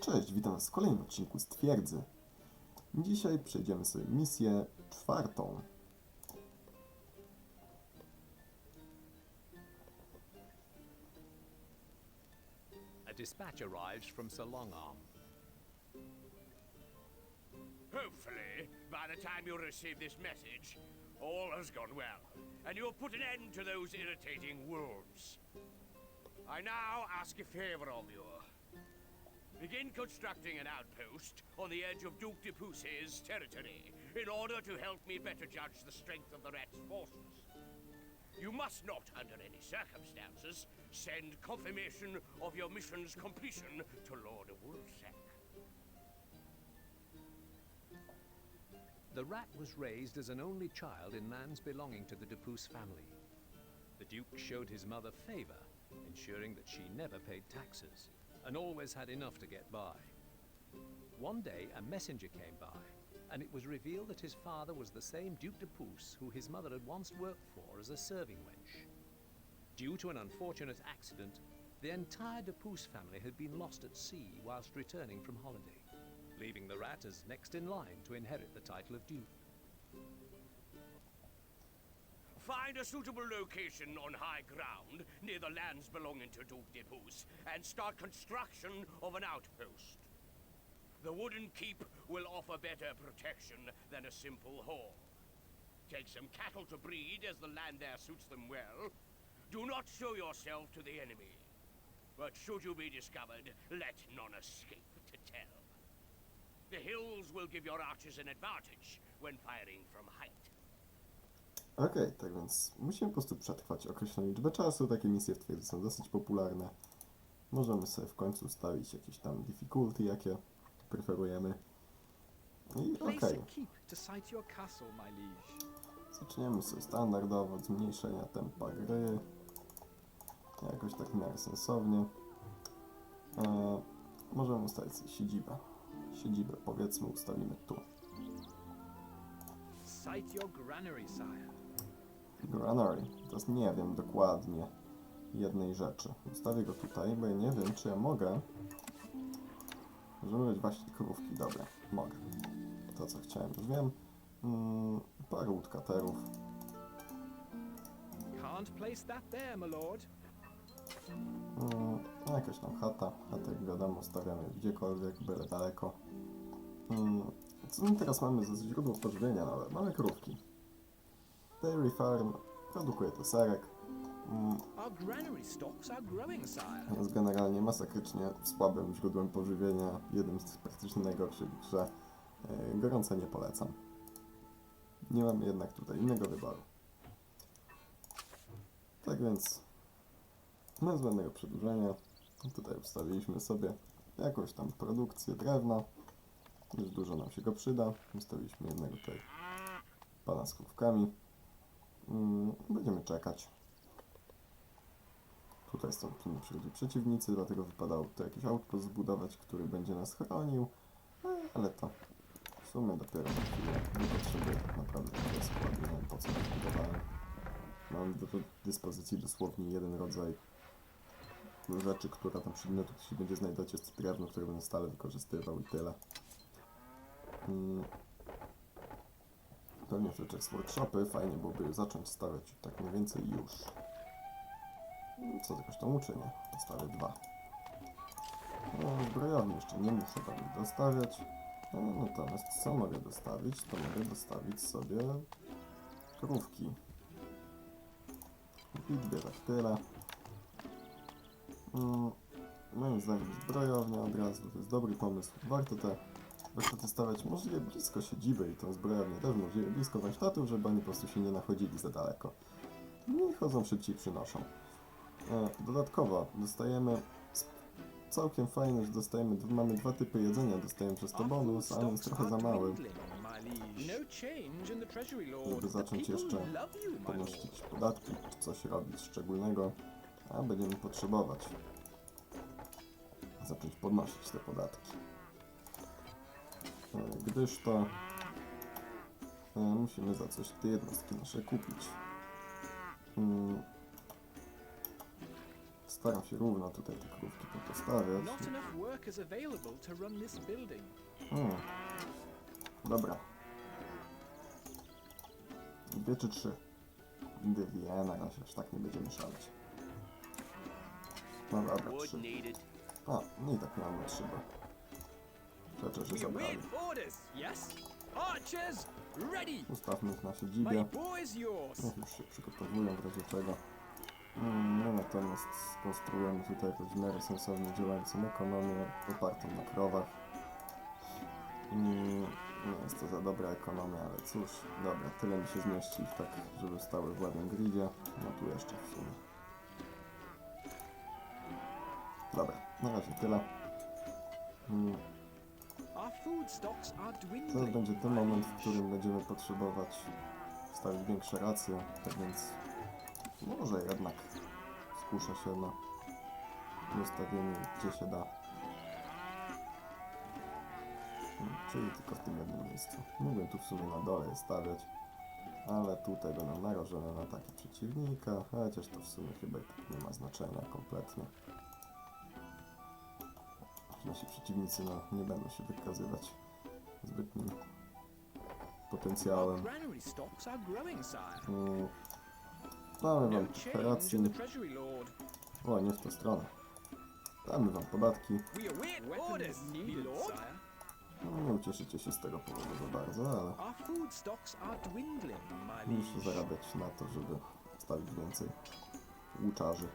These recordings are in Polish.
Cześć, witam Was w kolejnym odcinku z Twierdzy. Dzisiaj przejdziemy sobie misję czwartą. A dispatch arrives from Sir Longarm. Hopefully, by the time you receive this message, all has gone well, and you have put an end to those irritating wolves. I now ask a favor of you. Begin constructing an outpost on the edge of Duke de Pousse's territory in order to help me better judge the strength of the rat's forces. You must not, under any circumstances, send confirmation of your mission's completion to Lord Wolfsack. The rat was raised as an only child in lands belonging to the Depuce family. The Duke showed his mother favor, ensuring that she never paid taxes and always had enough to get by. One day, a messenger came by, and it was revealed that his father was the same Duke de who his mother had once worked for as a serving wench. Due to an unfortunate accident, the entire de family had been lost at sea whilst returning from holiday, leaving the rat as next in line to inherit the title of Duke. Find a suitable location on high ground near the lands belonging to Duke de Pouce and start construction of an outpost. The wooden keep will offer better protection than a simple hall. Take some cattle to breed as the land there suits them well. Do not show yourself to the enemy. But should you be discovered, let none escape. The hills will give your archers an advantage when firing from height. Okej, tak więc musimy po prostu przetrwać określoną liczbę czasu. Takie misje w Twierdzy są dosyć popularne. Możemy sobie w końcu ustawić jakieś tam difficulty, jakie preferujemy. I okej, Place a keep to sight your castle, my liege. zaczniemy sobie standardowo od zmniejszenia tempa gry. Jakoś tak w miarę sensownie. E, możemy ustawić sobie siedzibę. Siedzibę powiedzmy ustawimy tu. Granary. Teraz nie wiem dokładnie jednej rzeczy. Ustawię go tutaj, bo ja nie wiem, czy ja mogę. Możemy mieć właśnie krówki. Dobra, mogę. To, co chciałem, już wiem. Mm, parę lord. Mm, jakaś tam chata. Chata, jak wiadomo, stawiamy gdziekolwiek, byle daleko. Co my teraz mamy za źródło pożywienia nowe? Mamy krówki. Dairy Farm produkuje to serek. Jest generalnie masakrycznie słabym źródłem pożywienia, jednym z praktycznie najgorszych w grze. Yy, Gorąco nie polecam. Nie mamy jednak tutaj innego wyboru. Tak więc, bez zbędnego przedłużenia, tutaj ustawiliśmy sobie jakąś tam produkcję drewna. Już dużo nam się go przyda. Ustawiliśmy jednego tutaj pana z krówkami. Mm, Będziemy czekać. Tutaj są przychodzi przeciwnicy, dlatego wypadało tu jakiś outpost zbudować, który będzie nas chronił. E, Ale to w sumie dopiero. Nie potrzebuję tak naprawdę tego składu, nie wiem po co to zbudowałem. Mam do do dyspozycji dosłownie jeden rodzaj rzeczy, która tam przedmiotu, który się będzie znajdować, jest drewno, które będę stale wykorzystywał i tyle. Pewnie w rzeczach z workshopy fajnie byłoby zacząć stawiać tak mniej więcej już. Co to kosztą uczynię? Dostawię dwa. No, jeszcze nie muszę ich dostawiać. No, natomiast co mogę dostawić? To mogę dostawić sobie krówki. I dwie tak tyle. Mm, moim zdaniem zbrojownia od razu to jest dobry pomysł. Warto te warsztaty stawiać możliwie blisko siedziby i tą zbrojownię też możliwie blisko warsztatów, żeby oni po prostu się nie nachodzili za daleko. No i chodzą szybciej przynoszą. E, Dodatkowo dostajemy całkiem fajne, że dostajemy, mamy dwa typy jedzenia, dostajemy przez to bonus, ale on jest trochę za mały. No żeby zacząć jeszcze podnosić podatki, czy coś robić szczególnego, a będziemy potrzebować zacząć podnosić te podatki. Gdyż to E, musimy za coś te jednostki nasze kupić. Mm. Staram się równo tutaj te krówki postawiać. Hmm. Dobra. Dwie czy trzy? Dwie, na razie aż tak nie będziemy szaleć. No dobra, trzy. A, nie i tak miałem na bo... Rzeczy, że zabrali. Ustawmy ich na siedzibie. Niech już się przygotowują w razie czego. Mm, My natomiast skonstruujemy tutaj jakąś w miarę sensownie działającą ekonomię opartą na krowach. Mm, Nie jest to za dobra ekonomia, ale cóż, dobra, tyle mi się zmieści tak, żeby stały w ładnym gridzie. No tu jeszcze w sumie. Dobra, na razie tyle. Dwindling. będzie ten moment, w którym będziemy potrzebować stawić większe racje, tak więc może jednak skuszę się na ustawienie gdzie się da. Hmm, Czyli tylko w tym jednym miejscu. Mógłbym tu w sumie na dole stawiać, ale tutaj będą narażone na ataki przeciwnika, chociaż to w sumie chyba i tak nie ma znaczenia kompletnie. Nasi przeciwnicy no, nie będą się wykazywać zbytnim potencjałem. Mm, Damy No wam treasury lord. O, nie w tę stronę. Damy wam podatki. No, nie ucieszycie się z tego powodu za bardzo, ale muszę zarabiać na to, żeby stawić więcej łuczarzy.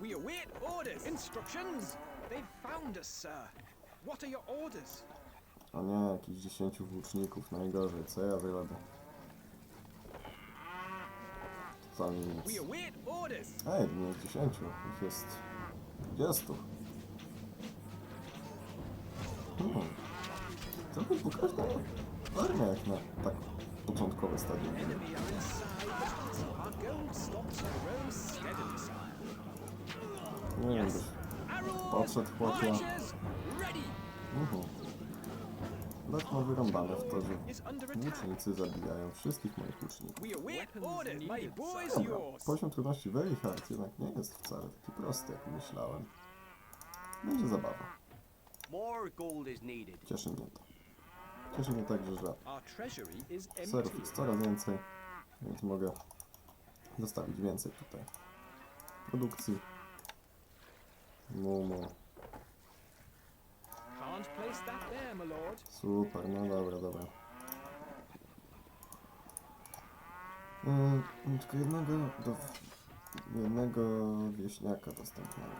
We await orders. Instructions. They've found us, sir. What are your orders? A nie, jakichś 10 włóczników, najgorzej, co ja zrobię? Totalnie nic. We await orders. Ej, nie jest 10, ich jest 20. Hmm. To by pokaźna armia jak na tak początkowe stadium. Enemy are inside. Our gold stocks grow steadily, sire. Nie wiem, podszedł. Mhm. Tak ma wyrąbane w to, że łucznicy zabijają wszystkich moich boy's Dobra, poziom trudności very hard jednak nie jest wcale taki prosty, jak myślałem. Będzie zabawa. Cieszy mnie to. Cieszy mnie także, że serów jest coraz więcej, więc mogę zostawić więcej tutaj produkcji. Mumu, my lord. super, no dobra, dobra. Yy, tylko jednego, do, jednego wieśniaka dostępnego.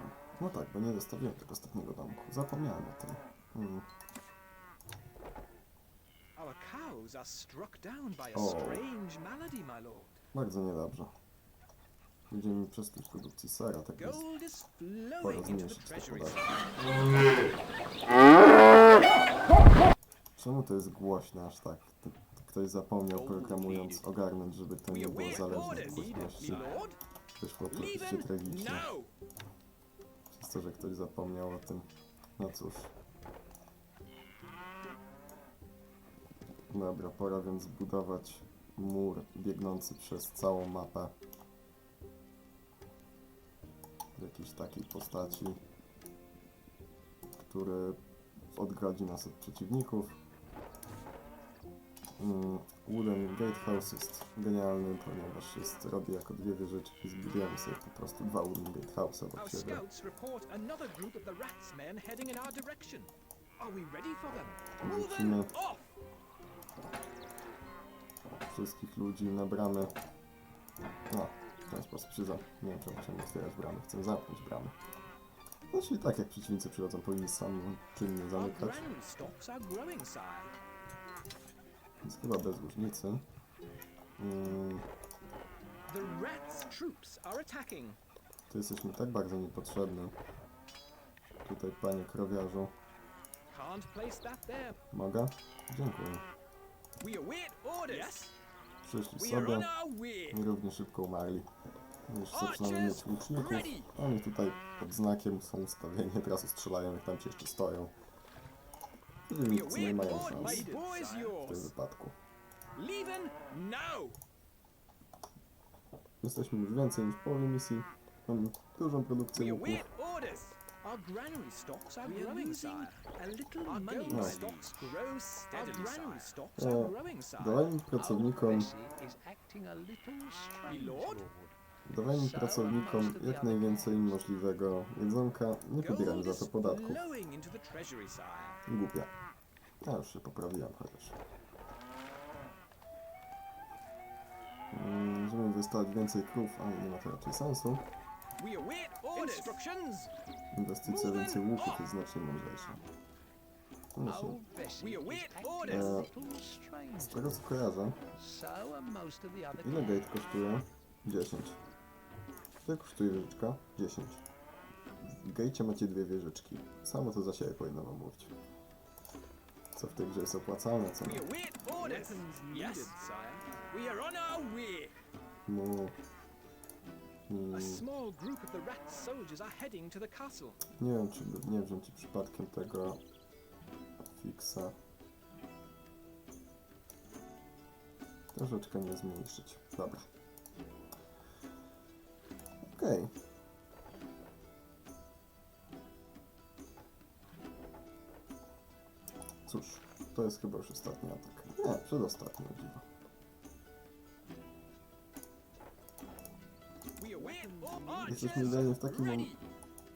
No tak, bo nie zostawiłem tego ostatniego domku. Zapomniałem o tym. Hmm. Our cows are struck down by a strange malady, my lord. Bardzo niedobrze. Będziemy mi przestać produkcji sera, tak is pora zmniejszyć te podatki. Czemu to jest głośne aż tak? Ktoś zapomniał programując ogarnąć, żeby to nie było zależne od głośności. Wyszło to oczywiście tragicznie. Przez to, że ktoś zapomniał o tym. No cóż. Dobra, pora więc zbudować mur biegnący przez całą mapę. W jakiejś takiej postaci, który odgradzi nas od przeciwników. Mm, Wooden Gatehouse jest genialny, ponieważ jest, robi jako dwie wieżyczki, zbudujemy sobie po prostu dwa Wooden Gatehouse'e obok siebie. off. wszystkich ludzi na bramy. No, ten sposób się zamknie. Nie wiem, czemu chciałem otwierać bramy, chcę zamknąć bramy. Znaczy tak jak przeciwnicy przychodzą, powinni sami czynnie zamykać, więc chyba bez różnicy. Mm, attacking. tu jesteśmy tak bardzo niepotrzebni. Tutaj, panie krowiarzu. Mogę? Dziękuję. We await orders. Yes. Przyszli sobie równie szybko umarli. Już zaczynamy mieć łuczników. Oni tutaj pod znakiem są ustawieni, teraz strzelają jak tam ci jeszcze stoją. Przeciwnicy nie mają szans w tym wypadku. Jesteśmy już więcej niż w połowie misji. Mamy dużą produkcję łuków. Our granary stocks are growing, sire. A little Our money by stocks grow steadily, Our granary stocks E, are growing, sire. Dawajmy pracownikom, is acting a little strange, Lord? dawajmy pracownikom jak najwięcej możliwego jedzonka. Nie pobieramy Gold za to is podatków. flowing into the treasury, sire. Głupia. Ja już się poprawiłem chociaż. Mm, Żeby wystawić więcej krów, ale nie ma to raczej sensu. We await orders. Instructions. Inwestycja więcej łuków jest znacznie mądrzejsza. Myślę. Strange. Z tego co kojarzę, ile gate kosztuje? 10. Ile kosztuje wieżyczka? 10. W gate macie dwie wieżyczki. Samo to za siebie powinno wam mówić. Co w tej grze jest opłacalne, co nie. await orders. Yes, sire. We are on our way. No. Mm, castle. nie wiem, czy nie wziąć ci przypadkiem tego fixa. Troszeczkę nie zmniejszyć. Dobra. Okej. Cóż, to jest chyba już ostatni atak. Nie, przedostatni, dziwo. Jesteśmy idealnie w takim momencie.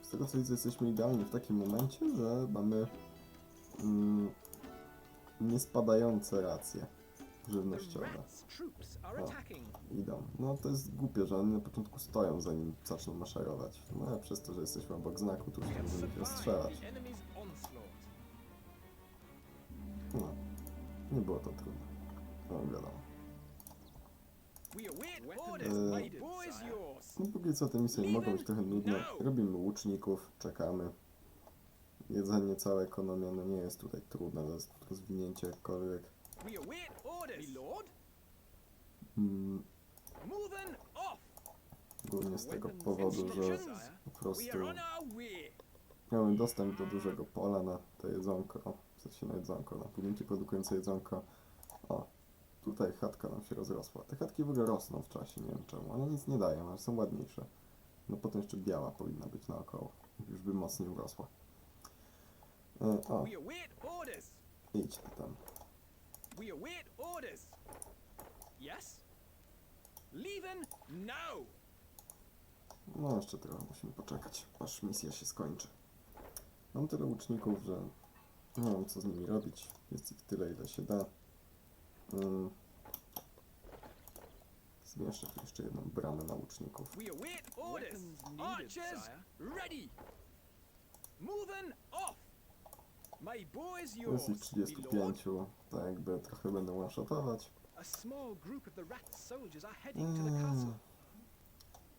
Z tego co widzę, jesteśmy idealnie w takim momencie, że mamy mm, niespadające racje żywnościowe. O. Idą. No to jest głupie, że oni na początku stoją, zanim zaczną maszerować. No ale przez to, że jesteśmy obok znaku, to już nie możemy ich rozstrzelać. No, nie było to trudne. No wiadomo. We No póki co te misje mogą być trochę nudne. Robimy łuczników, czekamy. Jedzenie, cała ekonomia, no nie jest tutaj trudne, to jest rozwinięcie jakkolwiek. Mm, off. Głównie z tego powodu, że po prostu mamy dostęp do dużego pola na to jedzonko, o, w sensie na jedzonko, na budynki produkujące jedzonko. O, tutaj chatka nam się rozrosła. Te chatki w ogóle rosną w czasie, nie wiem czemu, one nic nie dają, ale są ładniejsze. No potem jeszcze biała powinna być naokoło, już by mocniej urosła. E, o, idź ty tam. No jeszcze trochę musimy poczekać, aż misja się skończy. Mam tyle łuczników, że nie wiem co z nimi robić. Jest ich tyle, ile się da. Mm. Zmieszczę tu jeszcze jedną bramę na łuczników. We await orders. Archers, ready. Moving off. My boy is To yours. jest ich my lord. 35, tak jakby trochę będę one-shotować. A small group of the rat soldiers are heading to the castle.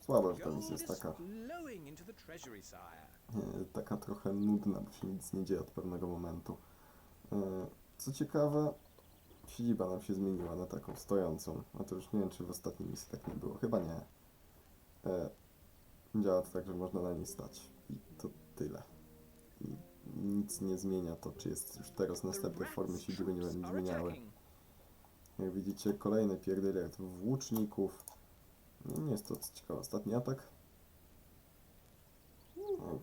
Słaba, że ta misja jest taka, flowing into the treasury, sire. e, taka trochę nudna, bo się nic nie dzieje od pewnego momentu. E, Co ciekawe, siedziba nam się zmieniła na taką stojącą. A to już nie wiem, czy w ostatniej misji tak nie było. Chyba nie. E, działa to tak, że można na niej stać. I to tyle. I nic nie zmienia to, czy jest już teraz następne formy siedziby nie będą zmieniały. Jak widzicie, kolejne pierdyle jak w łuczników. No, nie jest to co ciekawe. Ostatni atak. No,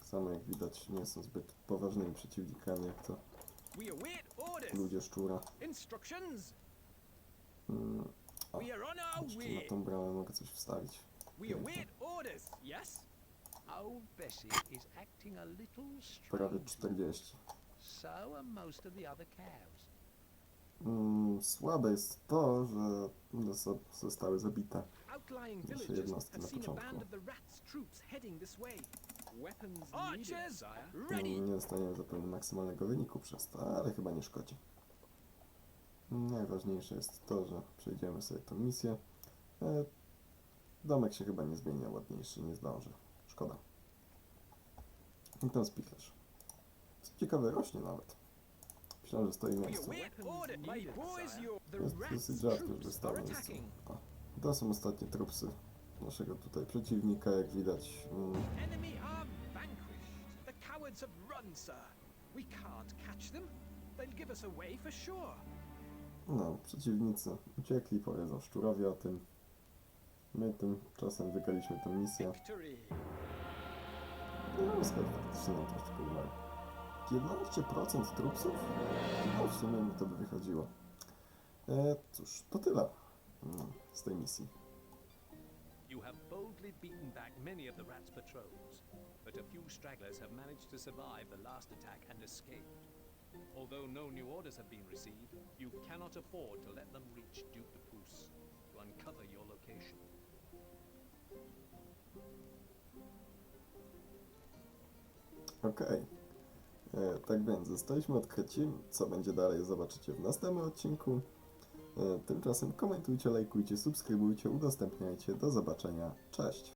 samo jak widać, nie są zbyt poważnymi przeciwnikami, jak to We await orders. ludzie szczura. Instructions. Mm, O, We are on our jeszcze na way. tą bramę mogę coś wstawić. We await orders. Yes. Old Bessie is acting a little Prawie strange. 40. So are most of the other cows. Mm, słabe jest to, że zosta- zostały zabite. Outlying villages jednostki na seen a początku. band of the rats' troops heading this way. Nie dostaniemy zapewne maksymalnego wyniku przez to, ale chyba nie szkodzi. Najważniejsze jest to, że przejdziemy sobie tę misję. E, domek się chyba nie zmienia, ładniejszy nie zdąży. Szkoda. I ten spichlerz. Co ciekawe, rośnie nawet. Myślałem, że stoi w We miejscu. Jest dosyć rzadko, żeby stał miejscu. O, to są ostatnie trupsy naszego tutaj przeciwnika, jak widać. Mm, Cowards have run, sir. We can't catch them. They'll give us away for sure. No, przeciwnicy uciekli, powiedzą szczurowie o tym. My tymczasem wygraliśmy tę misję. Victory! No, skoro faktycznie nam troszeczkę umarł. 11% trupsów? No, w sumie mi to by wychodziło. E, cóż, to tyle no, z tej misji. You have boldly beaten back many of the rat's patrols, but a few stragglers have managed to survive the last attack and escaped. Although no new orders have been received, you cannot afford to let them reach Duke de to uncover your location. Okej. E, Tak więc zostaliśmy odkryci. Co będzie dalej, zobaczycie w następnym odcinku. E, Tymczasem komentujcie, lajkujcie, subskrybujcie, udostępniajcie. Do zobaczenia. Cześć!